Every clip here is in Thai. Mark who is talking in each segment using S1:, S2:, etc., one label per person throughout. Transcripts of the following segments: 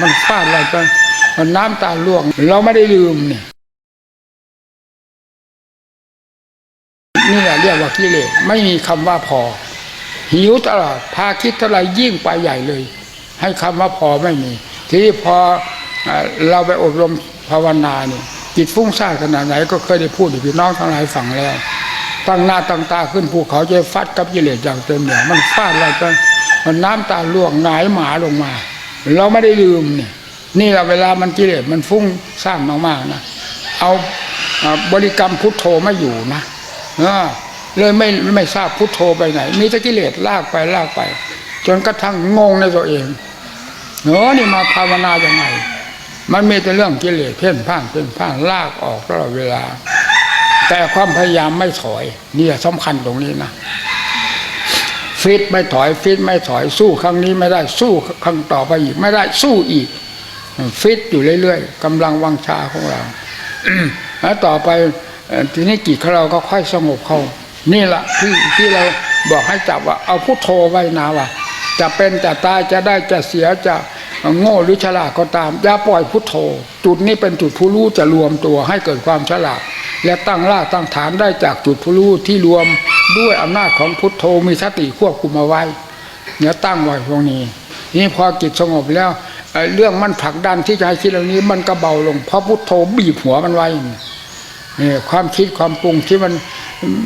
S1: มันฟาดอะไรไปมันน้ำตาล่วง เราไม่ได้ลืมเนี่ยนี่แหละเรียกว่ากิเลสไม่มีคำว่าพอ หิวตลอดพาคิดเท่าไหรยิ่งไปใหญ่เลย ให้คำว่าพอไม่มี ทีนี้พอเราไปอบรมภาวนาเนี่ยจิตฟุ้งซ่านขนาดไหนก็เคยได้พูดให้พี่น้องทั้งหลายฟังแล้วตั้งหน้าตั้งตาขึ้นภูเขาจะฟัดกับกิเลสอย่างเต็มเหนี่ยวมันฟาดอะไรไปมันน้ำตาล่วงหงายหมาลงมา เราไม่ได้ลืมเนี่ยนี่แหละเวลามันกิเลสมันฟุ้งซ่านมากๆนะเอาบริกรรมพุทโธไม่อยู่นะเออเลยไม่ไม่ทราบพุทโธไปไหน มีแต่กิเลสลากไปลากไป จนกระทั่งงงในตัวเองเนอนี่มาภาวนาอย่างไง มันมีแต่เรื่องกิเลสเพ่นพ่านเพ่นพ่านลากออกตลอดเวลา แต่ความพยายามไม่ถอยนี่สำคัญตรงนี้นะ ฟิตไม่ถอยฟิตไม่ถอยสู้ครั้งนี้ไม่ได้สู้ครั้งต่อไปอีกไม่ได้สู้อีก ฟิตอยู่เรื่อยๆกำลังวังชาของเราแล้วต่อไปทีนี้จิตของเราก็ค่อยสงบเข้า นี่แหละที่ที่เราบอกให้จับว่า เอาพุทโธไว้นะว่าจะเป็นจะตายจะได้จะเสียจะโง่หรือฉลาดก็ตามอย่าปล่อยพุทโธ จุดนี้เป็นจุดผู้รู้จะรวมตัวให้เกิดความฉลาด และตั้งรากตั้งฐานได้จากจุดผู้รู้ที่รวม ด้วยอำนาจของพุทโธมีสติควบคุมเอาไว้เนี่ยตั้งไว้ตรงนี้นี่พอจิตสงบแล้วเรื่องมันผลักดันที่จะให้คิดเหล่านี้มันก็เบาลงเพราะพุทโธบีบหัวมันไว้เนี่ยความคิดความปรุงที่มัน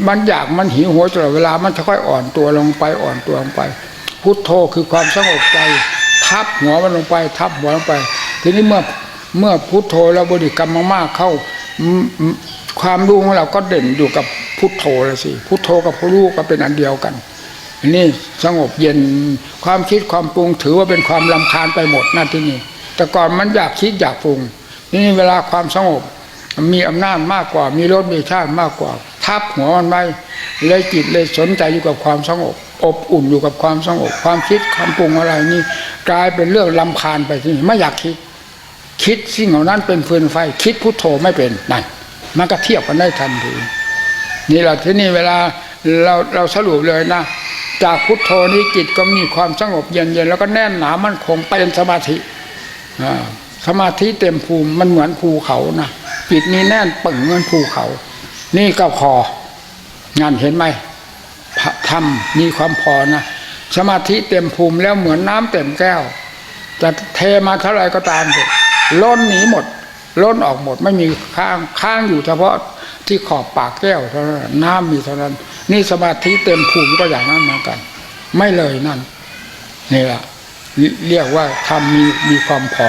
S1: มันอยากมันหิวหัวตลอดเวลามันจะค่อยอ่อนตัวลงไปอ่อนตัวลงไป พุทโธคือความสงบใจ ทับหัวมันลงไป ทับหัวลงไป ทีนี้เมื่อเมื่อพุทโธแล้วบริกรรมมากๆเข้า ความรู้ของเราก็เด่นอยู่กับพุทโธลยสิพุทโธกับผู้รู้ก็เป็นอันเดียวกันนี่สงบเย็นความคิดความปรุงถือว่าเป็นความลำคาญไปหมดหน้าที่นี่แต่ก่อนมันอยากคิดอยากปรุง นี่เวลาความสงบมีอำนาจมากกว่า มีรสมีชาติมากกว่า ทับหัวมันไว้เลยจิตเลยสนใจอยู่กับความสงบ อบอุ่นอยู่กับความสงบ ความคิดความปรุงอะไรนี่กลายเป็นเรื่องลำคาญไปที่นี่ไม่อยากคิด คิดสิ่งเหล่านั้นเป็นฟืนไฟ คิดพุทโธไม่เป็นนั่น มันก็เทียบกันได้ทันทีนี่แหละที่นี่เวลาเราเราสรุปเลยนะ จากพุทโธนี้จิตก็มีความสงบเย็นเย็นแล้วก็แน่นหนามั่นคงเป็นสมาธิสมาธิเต็มภูมิมันเหมือนภูเขานะจิตนี้แน่นปึ่งเหมือนภูเขา นี่ก็พองานเห็นไหมพระธรรมมีความพอนะสมาธิเต็มภูมิแล้วเหมือนน้ำเต็มแก้วจะเทมาเท่าไรก็ตามเถอะล้นหนีหมด ล้นออกหมดไม่มีค้างค้างอยู่เฉพาะที่ขอบปากแก้วเท่านั้นน้ำมีเท่านั้น นี่สมาธิเต็มภูมิก็อย่างนั้นเหมือนกัน ไม่เลยนั่นนี่แหละเรียกว่าทำมีมีความพอ